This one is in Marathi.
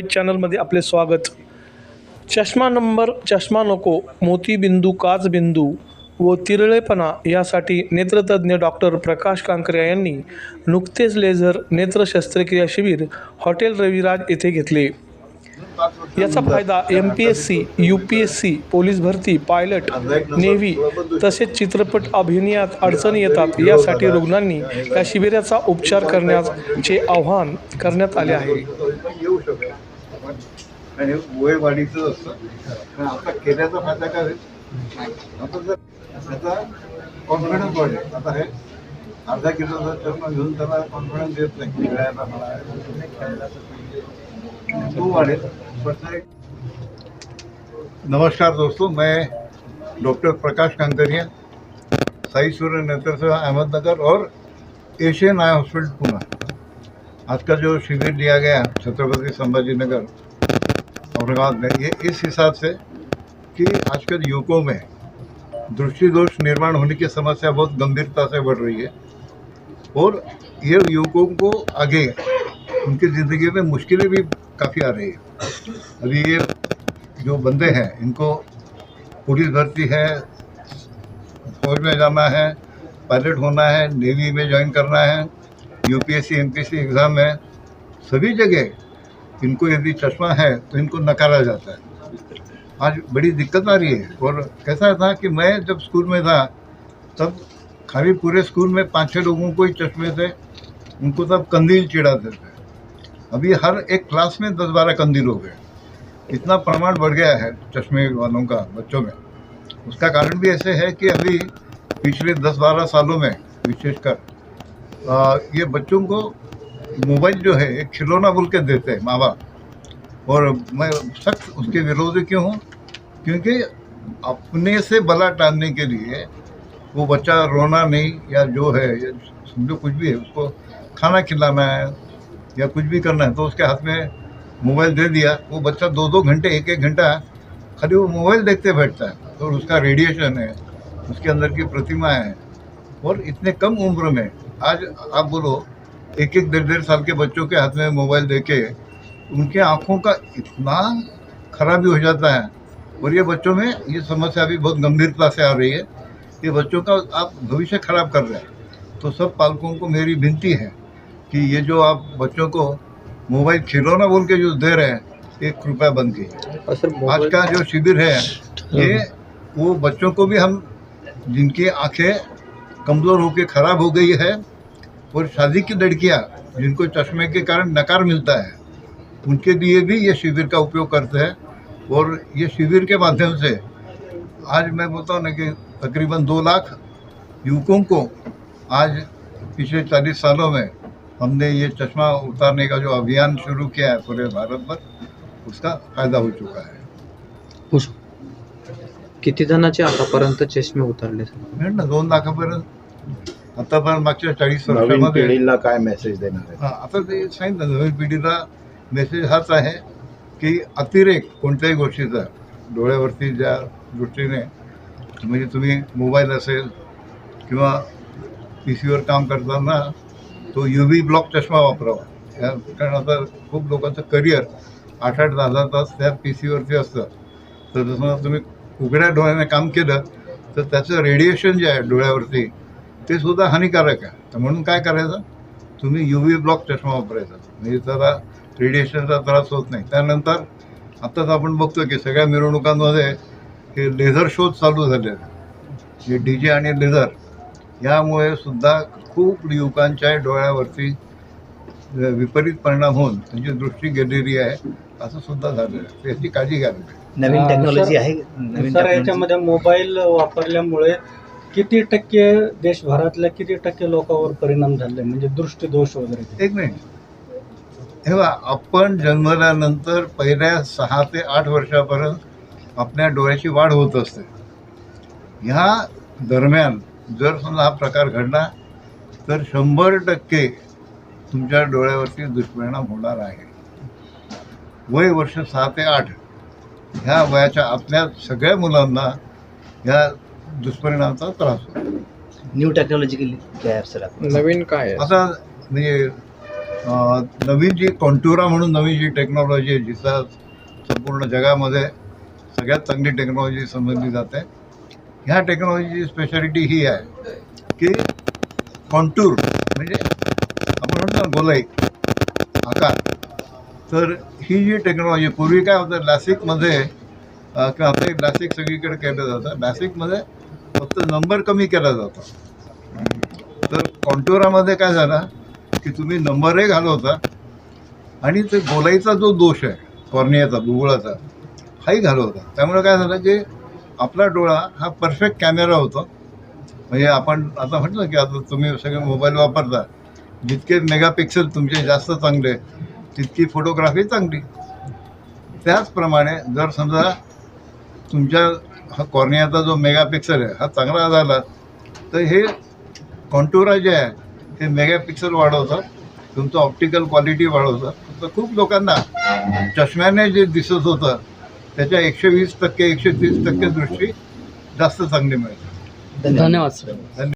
चॅनलमध्ये आपले स्वागत. चष्मा नंबर चष्मा नको मोतीबिंदू काचबिंदू व तिरळेपणा यासाठी नेत्रतज्ज्ञ डॉक्टर प्रकाश कांकऱ्या यांनी नुकतेच लेझर नेत्र शस्त्रक्रिया शिबिर हॉटेल रविराज येथे घेतले. याचा फायदा M P S C U P S C police भरती पायलट नेव्ही तसेच चित्रपट अभिनयात अडचणी येतात यासाठी रुग्णांनी या शिबिराचा उपचार करण्याचे आवाहन करण्यात आले आहे. आणि वय वाढीचं असतं. आता केल्याचा फ़ायदा काय आता जर त्याचा कॉन्फिडन्स वाढेल. आता हे अर्धा घेऊन त्याला कॉन्फिडन्स देत नाही खेळायला तो वाढेल. नमस्कार दोस्तों, मैं डॉक्टर प्रकाश कांकरिया साई सूर्य नेत्र सेवा अहमदनगर और एशियन आई हॉस्पिटल, पुणे। आज का जो शिविर लिया गया, छत्रपति संभाजी नगर औरंगाबाद में ये इस हिसाब से कि आजकल युवकों में दृष्टि दोष निर्माण होने की समस्या बहुत गंभीरता से बढ़ रही है। और ये युवकों को आगे उनकी ज़िंदगी में मुश्किलें भी काफ़ी आ रही है। अभी ये जो बंदे हैं, इनको पुलिस भर्ती है, फौज में जाना है, पायलट होना है नेवी में ज्वाइन करना है यूपीएससी एमपीएससी एग्ज़ाम है, सभी जगह इनको यदि चश्मा है तो इनको नकारा जाता है। आज बड़ी दिक्कत आ रही है और कैसा था कि मैं जब स्कूल में था, तब खाली पूरे स्कूल में पाँच छः लोगों को ही चश्मे थे, उनको तब कंदील चिढ़ाते थे। अभी हर एक क्लास में दस बारह कंदील हो गए। इतना प्रमाण बढ़ गया है चश्मे वालों का, बच्चों में। उसका कारण भी ऐसे है कि अभी पिछले दस बारह सालों में, विशेषकर ये बच्चों को मोबाइल जो है, एक खिलौना बोल के देते हैं माँ बाप। और मैं सख्त उसके विरोध क्यों हूँ? क्योंकि अपने से बला टालने के लिए वो बच्चा रोना नहीं, या जो है समझो कुछ भी है, उसको खाना खिलाना है, या कुछ भी करना है तो उसके हाथ में मोबाइल दे दिया। वो बच्चा दो दो घंटे, एक एक घंटा खाली वो मोबाइल देखते बैठता है। और उसका रेडिएशन है, उसके अंदर की प्रतिमा है, और इतने कम उम्र में, आज आप बोलो एक एक डेढ़ डेढ़ साल के बच्चों के हाथ में मोबाइल देके उनके आँखों का इतना खराबी हो जाता है। और ये बच्चों में ये समस्या भी बहुत गंभीरता से आ रही है। ये बच्चों का आप भविष्य खराब कर रहे हैं। तो सब पालकों को मेरी विनती है कि ये जो आप बच्चों को मोबाइल खिलौना बोल के जो दे रहे हैं ये कृपया बंद कीजिए आज का जो शिविर है ये वो बच्चों को भी हम जिनकी आँखें कमज़ोर होकर खराब हो गई है और शादी की लड़कियाँ जिनको चश्मे के कारण नकार मिलता है उनके लिए भी ये शिविर का उपयोग करते हैं। और ये शिविर के माध्यम से आज मैं बोलता हूँ ना कि तकरीबन दो लाख युवकों को आज पिछले चालीस सालों में हमने ये चश्मा उतारने का जो अभियान शुरू किया है पूरे भारत भर उसका फ़ायदा हो चुका है। उस- किती जणांचे आतापर्यंत चष्मे उतरले दोन लाखापर्यंत आतापर्यंत मागच्या चाळीस वर्षामध्ये पिढीला काय मेसेज देणार आहे? हा, आता ते सांगितलं नवीन पिढीला मेसेज हाच आहे की अतिरेक कोणत्याही गोष्टीचा डोळ्यावरती ज्या दृष्टीने म्हणजे तुम्ही मोबाईल असेल किंवा पी सीवर काम करताना तो यू व्ही ब्लॉक चष्मा वापरावा. या कारण आता खूप लोकांचं करिअर आठ आठ दहा दहा तास त्या पी सीवरती असतं. तर जसं तुम्ही उघड्या डोळ्याने काम केलं तर त्याचं रेडिएशन जे आहे डोळ्यावरती ते सुद्धा हानिकारक आहे. तर म्हणून काय करायचं? तुम्ही यू व्ही ब्लॉक चष्मा वापरायचा. म्हणजे त्याला रेडिएशनचा त्रास होत नाही. त्यानंतर आत्ताच आपण बघतो की सगळ्या मिरवणुकांमध्ये हे लेझर शोज चालू झाले हे डी जे आणि लेझर यामुळे सुद्धा खूप युवकांच्या डोळ्यावरती विपरीत परिणाम होऊन त्यांची दृष्टी गेलेली आहे. असं सुद्धा झालेलं आहे. याची काळजी घ्यावी. नवीन टेक्नॉलॉजी आहे? याच्यामध्ये मोबाईल वापरल्यामुळे किती टक्के देशभरातल्या किती टक्के लोकांवर परिणाम झाले? म्हणजे दृष्टीदोष वगैरे एक मिनिट. हे बघा आपण जन्मल्यानंतर पहिल्या सहा ते आठ वर्षापर्यंत आपल्या डोळ्याची वाढ होत असते. ह्या दरम्यान जर समजा हा प्रकार घडला तर शंभर टक्के तुमच्या डोळ्यावरती दुष्परिणाम होणार आहे. वय वर्ष सहा ते आठ. ह्या वयाच्या आपल्या सगळ्या मुलांना ह्या दुष्परिणामाचा त्रास होतो. न्यू टेक्नॉलॉजी काय आहे सर नवीन काय आहे? आता म्हणजे अं, नवीन जी कॉन्टुरा म्हणून नवीन जी टेक्नॉलॉजी आहे जिथं संपूर्ण जगामध्ये सगळ्यात चांगली टेक्नॉलॉजी समजली जाते ह्या टेक्नॉलॉजीची स्पेशालिटी ही आहे की कॉन्टूर म्हणजे आपण म्हणतो ना गोलाई आकार. तर ही जी टेक्नॉलॉजी पूर्वी काय होतं लॅसिकमध्ये अं, किंवा आता लॅसिक सगळीकडे केलं जातं. लॅसिकमध्ये फक्त नंबर कमी केला जातो. तर कॉन्ट्युरामध्ये काय झालं की तुम्ही नंबरही घालवता आणि ते गोलाईचा जो दोष आहे कॉर्नियाचा बुबुळाचा हाही घालवता. त्यामुळे काय झालं की आपला डोळा हा परफेक्ट कॅमेरा होतो. म्हणजे आपण आता म्हटलं की आता तुम्ही सगळे मोबाईल वापरता जितके मेगापिक्सल तुमचे जास्त चांगले तितकी फोटोग्राफी चांगली. त्याचप्रमाणे जर समजा तुमच्या हा कॉर्नियाचा जो मेगापिक्सल आहे हा चांगला झाला. तर हे कॉन्टुरा जे आहे हे मेगापिक्सल वाढवतं तुमचं ऑप्टिकल क्वालिटी वाढवतं तर खूप लोकांना चष्म्याने जे दिसत होतं त्याच्या एकशे वीस टक्के एकशे तीस टक्के दृष्टी जास्त चांगली मिळते. धन्यवाद सर. धन्यवाद.